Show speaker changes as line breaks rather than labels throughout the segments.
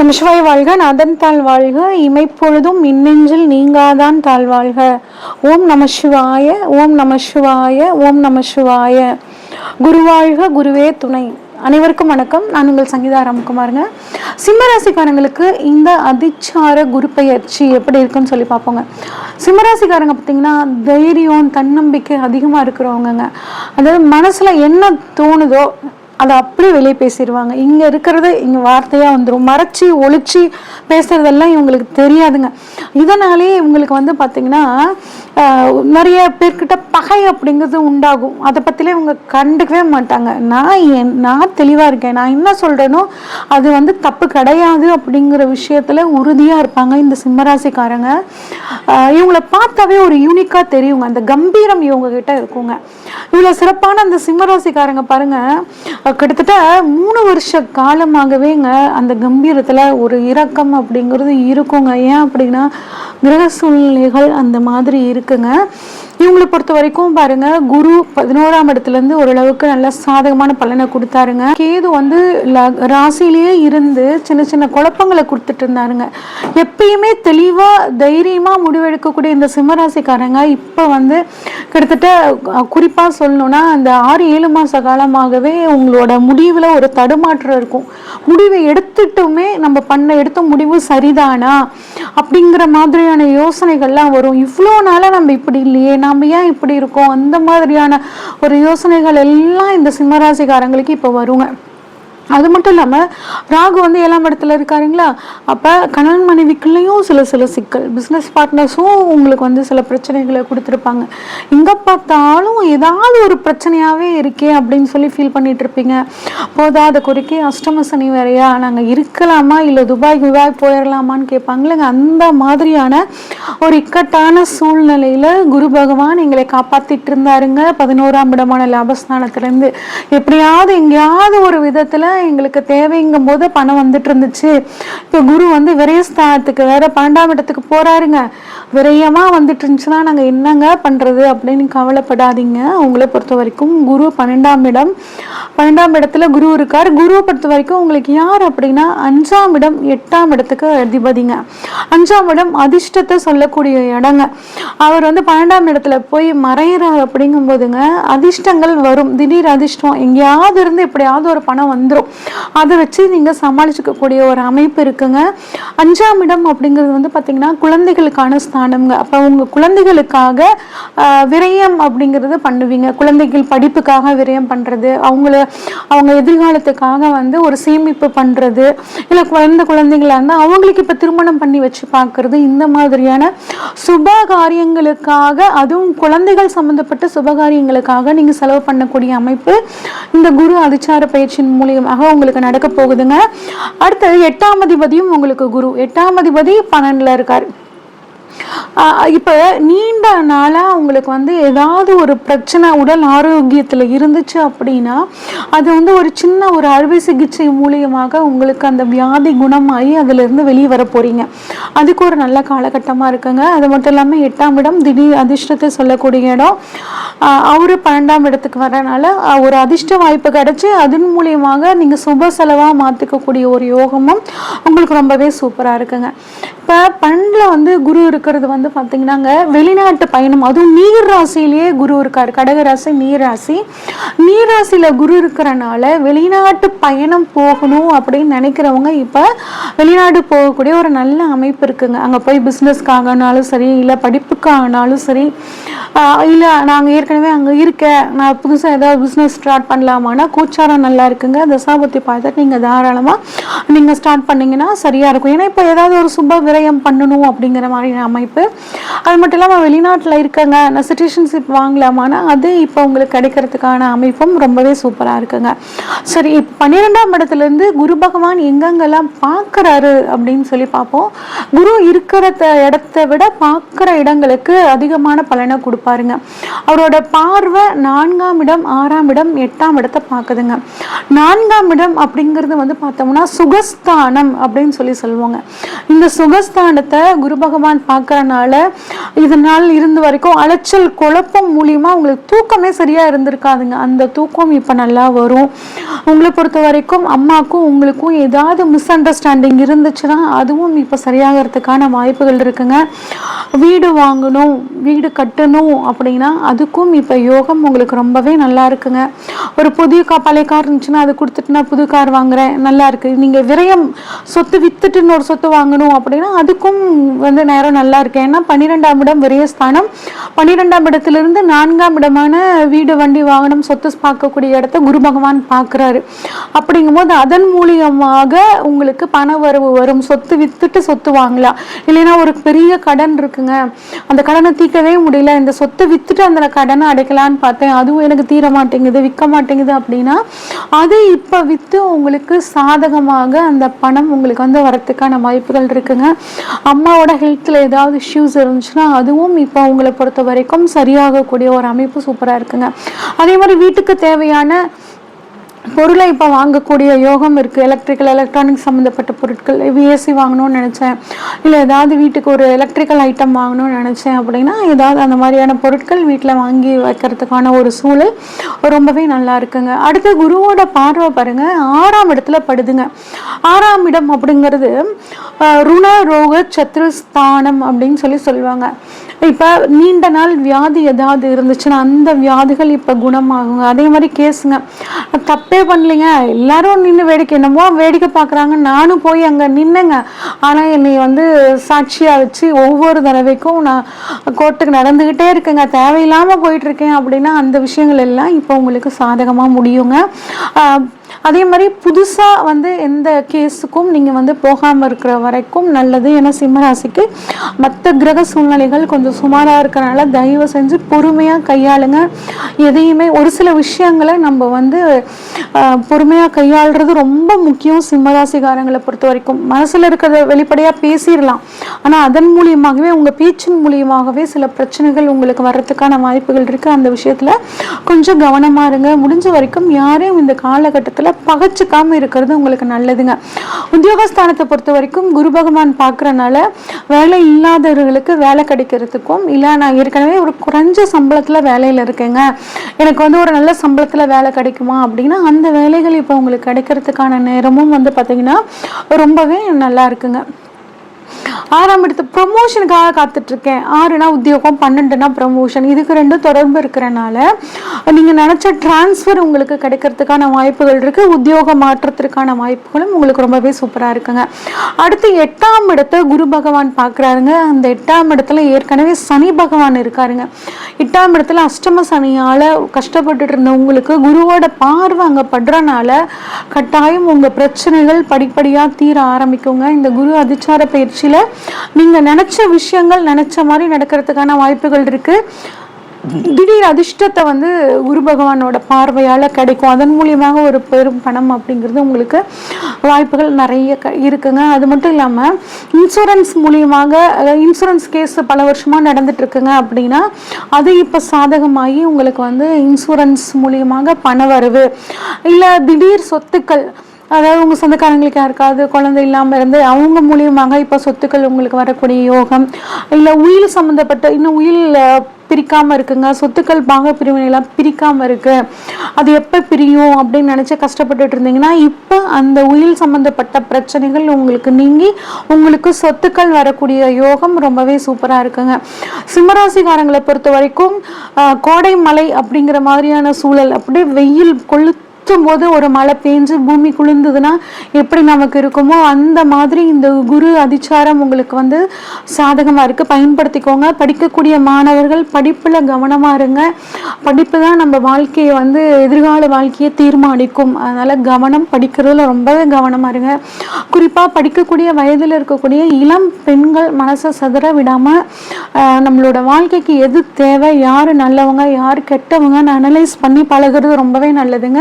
நம்ம சிவாய் வாழ்க நதன் தாழ் வாழ்க இமைப்பொழுதும் மின்னெஞ்சில் நீங்காதான் தாழ் வாழ்க. ஓம் நம சிவாய ஓம் நம சிவாய ஓம் நம சிவாய. குருவாழ்க குருவே துணை. அனைவருக்கும் வணக்கம். நான் உங்கள் சங்கீதா ராம்குமாருங்க. சிம்மராசிக்காரங்களுக்கு இந்த அதிச்சார குரு பயிற்சி எப்படி இருக்குன்னு சொல்லி பார்ப்போங்க. சிம்மராசிக்காரங்க பார்த்தீங்கன்னா தைரியம் தன்னம்பிக்கை அதிகமாக இருக்கிறவங்கங்க. அதாவது மனசில் என்ன தோணுதோ அதை அப்படியே வெளியே பேசிடுவாங்க. இங்கே இருக்கிறது இங்கே வார்த்தையாக வந்துடும் மறைச்சி ஒழிச்சு பேசுறதெல்லாம் இவங்களுக்கு தெரியாதுங்க. இதனாலே இவங்களுக்கு வந்து பார்த்திங்கன்னா நிறைய பேர்கிட்ட பகை அப்படிங்கிறது உண்டாகும். அதை பற்றிலாம் இவங்க கண்டுக்கவே மாட்டாங்க. நான் என் நான் தெளிவாக இருக்கேன். நான் என்ன சொல்கிறேனோ அது வந்து தப்பு கிடையாது அப்படிங்கிற விஷயத்தில் உறுதியாக இருப்பாங்க இந்த சிம்மராசிக்காரங்க. இவங்கள இவங்களை பார்த்தாவே ஒரு யூனிக்காக தெரியுங்க. அந்த கம்பீரம் இவங்க கிட்ட இருக்குங்க. இவ்வளோ சிறப்பான அந்த சிம்மராசிக்காரங்க பாருங்க. கிட்டத்தட்ட மூணு வருஷ காலமாகவேங்க அந்த கம்பீரத்தில் ஒரு இரக்கம் அப்படிங்கிறது இருக்குங்க. ஏன் அப்படின்னா கிரக சூழ்நிலைகள் அந்த மாதிரி இருக்குங்க. இவங்களை பொறுத்த வரைக்கும் பாருங்க குரு பதினோராம் இடத்துலேருந்து ஓரளவுக்கு நல்ல சாதகமான பலனை கொடுத்தாருங்க. கேது வந்து ராசிலேயே ராசியிலேயே இருந்து சின்ன சின்ன குழப்பங்களை கொடுத்துட்டு இருந்தாருங்க. எப்பயுமே தெளிவாக தைரியமாக முடிவெடுக்கக்கூடிய இந்த சிம்மராசிக்காரங்க இப்போ வந்து கிட்டத்தட்ட குறிப்பாக சொல்லணும்னா அந்த ஆறு ஏழு மாத காலமாகவே உங்களோட முடிவில் ஒரு தடுமாற்றம் இருக்கும். முடிவை எடுத்துட்டுமே நம்ம பண்ண எடுத்த முடிவு சரிதானா? அப்படிங்கிற மாதிரியான யோசனைகள்லாம் வரும். இவ்வளோ நாளாக நம்ம இப்படி இல்லையே நாம் ஏன் இப்படி இருக்கோம்? அந்த மாதிரியான ஒரு யோசனைகள் எல்லாம் இந்த சிம்மராசிக்காரங்களுக்கு இப்போ வருங்க. அது மட்டும் இல்லாமல் ராகு வந்து ஏழாம் இடத்துல இருக்காருங்களா? அப்போ கணவன் மனைவிக்குள்ளேயும் சில சில சிக்கல். பிஸ்னஸ் பார்ட்னர்ஸும் உங்களுக்கு வந்து சில பிரச்சனைகளை கொடுத்துருப்பாங்க. எங்கே பார்த்தாலும் ஏதாவது ஒரு பிரச்சனையாகவே இருக்கே அப்படின்னு சொல்லி ஃபீல் பண்ணிட்டு இருப்பீங்க. போதாத குறைக்கி அஷ்டம சனி வேறையா? நாங்கள் இருக்கலாமா? இல்லை துபாய் துபாய் போயிடலாமான்னு கேட்பாங்களேங்க. அந்த மாதிரியான ஒரு இக்கட்டான சூழ்நிலையில் குரு பகவான் எங்களை காப்பாற்றிட்டு இருந்தாருங்க. பதினோராம் இடமான லாபஸ்தானத்துலேருந்து. எப்படியாவது எங்கேயாவது ஒரு விதத்தில் எங்களுக்கு தேவைங்கும் போது பணம் வந்துட்டு இருந்துச்சு இப்போ குரு வந்து விரயஸ்தானத்துக்கு வேற பன்னெண்டாம் இடத்துக்கு போறாருங்க. விரயமா வந்துட்டு இருந்துச்சுன்னா நாங்கள் என்னங்க பண்றது அப்படின்னு கவலைப்படாதீங்க. உங்களை பொறுத்த வரைக்கும் குரு பன்னெண்டாம் இடம். பன்னெண்டாம் இடத்துல குரு இருக்கார். குருவை பொறுத்த வரைக்கும் உங்களுக்கு யார் அப்படின்னா அஞ்சாம் இடம் எட்டாம் இடத்துக்கு அதிபதிங்க. அஞ்சாம் இடம் அதிர்ஷ்டத்தை சொல்லக்கூடிய இடங்க. அவர் வந்து பன்னெண்டாம் இடத்துல போய் மறையிறார் அப்படிங்கும் போதுங்க அதிர்ஷ்டங்கள் வரும். திடீர் அதிர்ஷ்டம். எங்கேயாவது இருந்து எப்படியாவது ஒரு பணம் வந்துடும் அதை வச்சு நீங்கள் சமாளிச்சுக்கக்கூடிய ஒரு அமைப்பு இருக்குங்க. அஞ்சாம் இடம் அப்படிங்கிறது வந்து பார்த்தீங்கன்னா குழந்தைகளுக்கான ஸ்தானம்ங்க. அப்போ உங்கள் குழந்தைகளுக்காக விரயம் அப்படிங்கிறது பண்ணுவீங்க. குழந்தைகள் படிப்புக்காக விரயம் பண்ணுறது அவங்கள அவங்க எதிர்காலத்துக்காக வந்து ஒரு சேமிப்பு பண்ணுறது இல்லை குழந்தை குழந்தைங்களாக இருந்தால் அவங்களுக்கு இப்போ திருமணம் பண்ணி வச்சு பார்க்கறது இந்த மாதிரியான சுப காரியங்களுக்காக அதுவும் குழந்தைகள் சம்மந்தப்பட்ட சுப காரியங்களுக்காக நீங்கள் செலவு பண்ணக்கூடிய அமைப்பு இந்த குரு அதிச்சார பயிற்சியின் மூலியமாக உங்களுக்கு நடக்க போகுதுங்க. அடுத்தது எட்டாம் அதிபதியும் உங்களுக்கு குரு. எட்டாம் அதிபதி பன்னெண்டுல இருக்கார். இப்போ நீண்ட நாளாக உங்களுக்கு வந்து ஏதாவது ஒரு பிரச்சனை உடல் ஆரோக்கியத்தில் இருந்துச்சு அப்படின்னா அது வந்து ஒரு சின்ன ஒரு அறுவை சிகிச்சை மூலியமாக உங்களுக்கு அந்த வியாதி குணமாகி அதிலிருந்து வெளியே வர போகிறீங்க அதுக்கு ஒரு நல்ல காலகட்டமாக இருக்குங்க. அது மட்டும் இல்லாமல் எட்டாம் இடம் திடீர் அதிர்ஷ்டத்தை சொல்லக்கூடிய இடம். அவர் பன்னெண்டாம் இடத்துக்கு வரனால ஒரு அதிர்ஷ்ட வாய்ப்பு கிடச்சி அதன் மூலியமாக நீங்கள் சுப செலவாக மாற்றிக்கக்கூடிய ஒரு யோகமும் உங்களுக்கு ரொம்பவே சூப்பராக இருக்குங்க. இப்ப பண்ணில் வந்து குரு இருக்கிறது வந்து பாத்தீங்கன்னாங்க வெளிநாட்டு பயணம். அதுவும் நீர் ராசியிலேயே குரு இருக்காரு. கடகராசி நீராசி நீர் ராசி. நீர் குரு இருக்கிறனால வெளிநாட்டு பயணம் போகணும் அப்படின்னு நினைக்கிறவங்க இப்ப வெளிநாடு போகக்கூடிய ஒரு நல்ல அமைப்பு இருக்குங்க. அங்கே போய் பிஸ்னஸ்க்காகனாலும் சரி இல்லை படிப்புக்காகனாலும் சரி இல்லை நாங்கள் ஏற்கனவே அங்கே இருக்கேன் நான் புதுசாக ஏதாவது பிஸ்னஸ் ஸ்டார்ட் பண்ணலாமான்னா கூச்சாரம் நல்லா இருக்குங்க. தசாபத்தி பார்த்துட்டு நீங்கள் தாராளமாக நீங்கள் ஸ்டார்ட் பண்ணிங்கன்னா சரியாக இருக்கும். ஏன்னா இப்போ ஏதாவது ஒரு சுப விரயம் பண்ணணும் அப்படிங்கிற மாதிரியான அமைப்பு. அது மட்டும் இல்லாமல் வெளிநாட்டில் இருக்கங்க நான் சிட்டிசன்ஷிப் வாங்கலாமான்னா அது இப்போ உங்களுக்கு கிடைக்கிறதுக்கான அமைப்பும் ரொம்பவே சூப்பராக இருக்குங்க. சரி இப்போ பன்னிரெண்டாம் இடத்துலேருந்து குரு பகவான் எங்கெங்கெல்லாம் பார்க்குறாரு அப்படின்னு சொல்லி பார்ப்போம். குரு இருக்கிற இடத்த விட பார்க்குற இடங்களுக்கு அதிகமான பலனை கொடுப்பாருங்க. அவரோட பார்வை நான்காம் இடம் ஆறாம் இடம் எட்டாம் இடத்தை பார்க்குதுங்க. நான்காம் இடம் அப்படிங்கிறது வந்து பார்த்தோம்னா சுகஸ்தானம் அப்படின்னு சொல்லி சொல்லுவாங்க. இந்த சுகஸ்தானத்தை குரு பகவான் பார்க்கறனால இதனால் இருந்து வரைக்கும் அலைச்சல் குழப்பம் மூலியமா உங்களுக்கு தூக்கமே சரியா இருந்திருக்காதுங்க. அந்த தூக்கம் இப்போ நல்லா வரும். உங்களை பொறுத்த வரைக்கும் அம்மாக்கும் உங்களுக்கும் ஏதாவது மிஸ் அண்டர்ஸ்டாண்டிங் இருந்துச்சுன்னா அதுவும் இப்போ சரியாகிறதுக்கான வாய்ப்புகள் இருக்குங்க. வீடு வாங்கணும் வீடு கட்டணும் அப்படின்னா அதுக்கும் இப்போ யோகம் உங்களுக்கு ரொம்பவே நல்லா இருக்குங்க. ஒரு புதிய கா பழைய கார் இருந்துச்சுன்னா அது கொடுத்துட்டு நான் புது கார் வாங்குறேன் நல்லா இருக்கு. நீங்கள் விரயம் சொத்து வித்துட்டு ஒரு சொத்து வாங்கணும் அப்படின்னா அதுக்கும் வந்து நேரம் நல்லா இருக்கு. ஏன்னா பன்னிரெண்டாம் இடம் விரயஸ்தானம். பன்னிரெண்டாம் இடத்துலேருந்து நான்காம் இடமான வீடு வண்டி வாகனம் சொத்து பார்க்கக்கூடிய இடத்த குரு பகவான் பார்க்குறாரு. அப்படிங்கும்போது அதன் மூலியமாக உங்களுக்கு பண வரவு வரும். சொத்து வித்துட்டு சொத்து வாங்கலாம். இல்லைன்னா ஒரு பெரிய கடன் இருக்குங்க. அந்த கடனை தீர்க்கவே முடியல. இந்த சொத்தை வித்துட்டு அந்த கடனை அடைக்கலான்னு பார்த்தேன். அதுவும் எனக்கு தீர மாட்டேங்குது விற்க மாட்டேங்குது அப்படின்னா அது இப்போ விற்று உங்களுக்கு சாதகமாக அந்த பணம் உங்களுக்கு வந்து வரத்துக்கான வாய்ப்புகள் இருக்குங்க. அம்மாவோட ஹெல்த்தில் ஏதாவது இஷ்யூஸ் இருந்துச்சுன்னா அதுவும் இப்போ உங்களை பொறுத்த வரைக்கும் சரியாகக்கூடிய ஒரு அமைப்பு சூப்பராக இருக்குங்க. அதே மாதிரி வீட்டுக்கு தேவையான பொருளை இப்போ வாங்கக்கூடிய யோகம் இருக்குது எலக்ட்ரிக்கல் எலக்ட்ரானிக்ஸ் சம்மந்தப்பட்ட பொருட்கள் விஎஸ்சி வாங்கணும்னு நினச்சேன். இல்லை ஏதாவது வீட்டுக்கு ஒரு எலக்ட்ரிக்கல் ஐட்டம் வாங்கணும்னு நினச்சேன் அப்படின்னா ஏதாவது அந்த மாதிரியான பொருட்கள் வீட்டில் வாங்கி வைக்கிறதுக்கான ஒரு சூழல் ரொம்பவே நல்லா இருக்குங்க. அடுத்து குருவோட பார்வை பாருங்க. ஆறாம் இடத்துல படுதுங்க. ஆறாம் இடம் அப்படிங்கிறது ருண ரோக சத்ருஸ்தானம் அப்படின்னு சொல்லி சொல்லுவாங்க. இப்போ நீண்ட நாள் வியாதி ஏதாவது இருந்துச்சுன்னா அந்த வியாதிகள் இப்போ குணமாகுங்க. அதே மாதிரி கேஸுங்க. தப்பே பண்ணலைங்க. எல்லாரும் நின்று வேடிக்கை என்னமோ வேடிக்கை பார்க்குறாங்க. நானும் போய் அங்கே நின்னேங்க. ஆனால் என்னை வந்து சாட்சியாக வச்சு ஒவ்வொரு தடவைக்கும் நான் கோர்ட்டுக்கு நடந்துக்கிட்டே இருக்கேங்க. தேவையில்லாமல் போயிட்டுருக்கேன் அப்படின்னா அந்த விஷயங்கள் எல்லாம் இப்போ உங்களுக்கு சாதகமாக முடியுங்க. அதே மாதிரி புதுசாக வந்து எந்த கேஸுக்கும் நீங்கள் வந்து போகாமல் இருக்கிற வரைக்கும் நல்லது. ஏன்னா சிம்மராசிக்கு மற்ற கிரக சூழ்நிலைகள் கொஞ்சம் சுமாராக இருக்கிறனால தயவு செஞ்சு பொறுமையாக கையாளுங்க. எதையுமே ஒரு சில விஷயங்களை நம்ம வந்து பொறுமையாக கையாளுறது ரொம்ப முக்கியம் சிம்மராசிகாரங்களை பொறுத்த வரைக்கும். மனசில் இருக்கிறத வெளிப்படையாக பேசிடலாம். ஆனால் அதன் மூலியமாகவே உங்கள் பேச்சின் மூலியமாகவே சில பிரச்சனைகள் உங்களுக்கு வர்றதுக்கான வாய்ப்புகள் இருக்குது அந்த விஷயத்தில் கொஞ்சம் கவனமாக இருங்க. முடிஞ்ச வரைக்கும் யாரையும் இந்த காலகட்டத்தில் பகச்சிக்காம இருக்கிறது உங்களுக்கு நல்லதுங்க. உத்தியோகஸ்தானத்தை பொறுத்த வரைக்கும் குரு பகவான் பார்க்குறனால வேலை இல்லாதவர்களுக்கு வேலை கிடைக்கிறதுக்கும் இல்லை நான் ஏற்கனவே ஒரு குறைஞ்ச சம்பளத்தில் வேலையில் இருக்கேங்க. எனக்கு வந்து ஒரு நல்ல சம்பளத்தில் வேலை கிடைக்குமா அப்படின்னா அந்த வேலைகள் இப்போ உங்களுக்கு கிடைக்கிறதுக்கான நேரமும் வந்து பார்த்திங்கன்னா ரொம்பவே நல்லா இருக்குங்க. ஆறாம் இடத்து ப்ரொமோஷனுக்காக காத்துட்டு இருக்கேன் ஆறுனா உத்தியோகம் பன்னெண்டுனா ப்ரமோஷன் இதுக்கு ரெண்டும் தொடர்பு இருக்கிறனால நீங்கள் நினச்ச டிரான்ஸ்ஃபர் உங்களுக்கு கிடைக்கிறதுக்கான வாய்ப்புகள் இருக்கு. உத்தியோக மாற்றத்திற்கான வாய்ப்புகளும் உங்களுக்கு ரொம்பவே சூப்பராக இருக்குங்க. அடுத்து எட்டாம் இடத்தை குரு பகவான் பார்க்குறாருங்க. அந்த எட்டாம் இடத்துல ஏற்கனவே சனி பகவான் இருக்காருங்க. எட்டாம் இடத்துல அஷ்டம சனியால் கஷ்டப்பட்டுட்டு இருந்த உங்களுக்கு குருவோட பார்வை அங்கே படுறனால கட்டாயம் உங்கள் பிரச்சனைகள் படிப்படியாக தீர ஆரம்பிக்குங்க. இந்த குரு அதிச்சார பயிற்சி பயிற்சியில் நீங்கள் நினச்ச விஷயங்கள் நினச்ச மாதிரி நடக்கிறதுக்கான வாய்ப்புகள் இருக்குது திடீர் அதிர்ஷ்டத்தை வந்து குரு பகவானோட பார்வையால் கிடைக்கும். அதன் மூலியமாக ஒரு பெரும் பணம் அப்படிங்கிறது உங்களுக்கு வாய்ப்புகள் நிறைய க இருக்குங்க. அது மட்டும் இல்லாமல் இன்சூரன்ஸ் மூலியமாக இன்சூரன்ஸ் கேஸ் பல வருஷமாக நடந்துட்டுருக்குங்க அப்படின்னா அது இப்போ சாதகமாகி உங்களுக்கு வந்து இன்சூரன்ஸ் மூலியமாக பண வரவு இல்லை திடீர் சொத்துக்கள் அதாவது உங்கள் சொந்தக்காரங்களுக்கு யாருக்காவது குழந்தை இல்லாமல் இருந்து அவங்க மூலியமாக இப்போ சொத்துக்கள் உங்களுக்கு வரக்கூடிய யோகம். இல்லை உயில் சம்மந்தப்பட்ட இன்னும் உயில் பிரிக்காமல் இருக்குங்க. சொத்துக்கள் பாக பிரிவினைலாம் பிரிக்காமல் இருக்கு. அது எப்போ பிரியும் அப்படின்னு நினச்சி கஷ்டப்பட்டுட்டு இருந்தீங்கன்னா இப்போ அந்த உயில் சம்மந்தப்பட்ட பிரச்சனைகள் உங்களுக்கு நீங்கி உங்களுக்கு சொத்துக்கள் வரக்கூடிய யோகம் ரொம்பவே சூப்பராக இருக்குங்க. சிம்மராசிகாரங்களை பொறுத்த வரைக்கும் கோடை மலை அப்படிங்கிற மாதிரியான சூழல் அப்படியே வெயில் கொளு சுற்றும் போது ஒரு மழை பெஞ்சு பூமி குளிர்ந்ததுன்னா எப்படி நமக்கு இருக்குமோ அந்த மாதிரி இந்த குரு அதிச்சாரம் உங்களுக்கு வந்து சாதகமாக இருக்குது பயன்படுத்திக்கோங்க. படிக்கக்கூடிய மாணவர்கள் படிப்பில் கவனமாக இருங்க. படிப்பு தான் நம்ம வாழ்க்கையை வந்து எதிர்கால வாழ்க்கையை தீர்மானிக்கும். அதனால் கவனம் படிக்கிறதுல ரொம்பவே கவனமாக இருங்க. குறிப்பாக படிக்கக்கூடிய வயதில் இருக்கக்கூடிய இளம் பெண்கள் மனசை சதுர விடாமல் நம்மளோட வாழ்க்கைக்கு எது தேவை யார் நல்லவங்க யார் கெட்டவங்கன்னு அனலைஸ் பண்ணி பழகுறது ரொம்பவே நல்லதுங்க.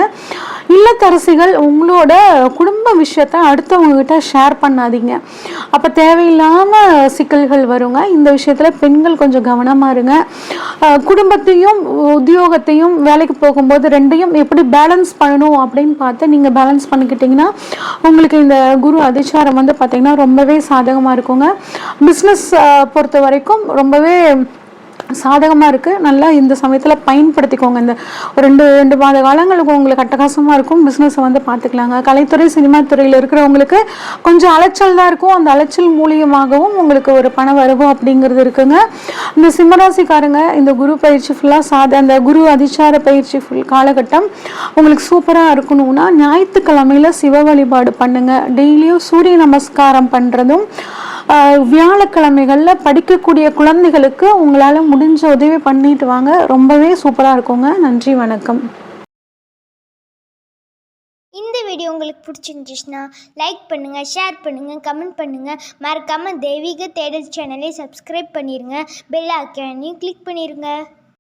இல்லத்தரசிகள் உங்களோட குடும்ப விஷயத்த அடுத்தவங்க கிட்ட ஷேர் பண்ணாதீங்க. அப்போ தேவையில்லாமல் சிக்கல்கள் வருங்க. இந்த விஷயத்தில் பெண்கள் கொஞ்சம் கவனமாக இருங்க. குடும்பத்தையும் உத்தியோகத்தையும் வேலைக்கு போகும்போது ரெண்டையும் எப்படி பேலன்ஸ் பண்ணணும் அப்படின்னு பார்த்து நீங்கள் பேலன்ஸ் பண்ணிக்கிட்டிங்கன்னா உங்களுக்கு இந்த குரு அதிச்சாரம் வந்து பார்த்திங்கன்னா ரொம்பவே சாதகமாக இருக்குங்க. பிஸ்னஸ் பொறுத்த வரைக்கும் ரொம்பவே சாதகமாக இருக்குது நல்லா இந்த சமயத்தில் பயன்படுத்திக்கோங்க. இந்த ஒரு ரெண்டு ரெண்டு மாத காலங்களுக்கு உங்களுக்கு அட்டகாசமாக இருக்கும். பிஸ்னஸை வந்து பார்த்துக்கலாங்க கலைத்துறை சினிமா துறையில் இருக்கிறவங்களுக்கு கொஞ்சம் அலைச்சல் தான் இருக்கும். அந்த அலைச்சல் மூலியமாகவும் உங்களுக்கு ஒரு பண வரவு அப்படிங்கிறது இருக்குங்க. இந்த சிம்மராசிக்காரங்க இந்த குரு பயிற்சி ஃபுல்லாக சாத அந்த குரு அதிச்சார பயிற்சி ஃபுல் காலகட்டம் உங்களுக்கு சூப்பராக இருக்கணும்னா ஞாயிற்றுக்கிழமையில் சிவ வழிபாடு பண்ணுங்கள் டெய்லியும் சூரிய நமஸ்காரம் பண்ணுறதும் வியாழக்கிழமைகளில் படிக்கக்கூடிய குழந்தைகளுக்கு உங்களால் முடிஞ்ச உதவி பண்ணிட்டு வாங்க. ரொம்பவே சூப்பராக இருக்குங்க. நன்றி வணக்கம்.
இந்த வீடியோ உங்களுக்கு பிடிச்சிருந்துச்சுன்னா லைக் பண்ணுங்கள் ஷேர் பண்ணுங்கள் கமெண்ட் பண்ணுங்கள் மறக்காமல் தெய்வீக தேடல் சேனலை சப்ஸ்கிரைப் பண்ணிடுங்க பெல் ஐக்கானையும் கிளிக் பண்ணிடுங்க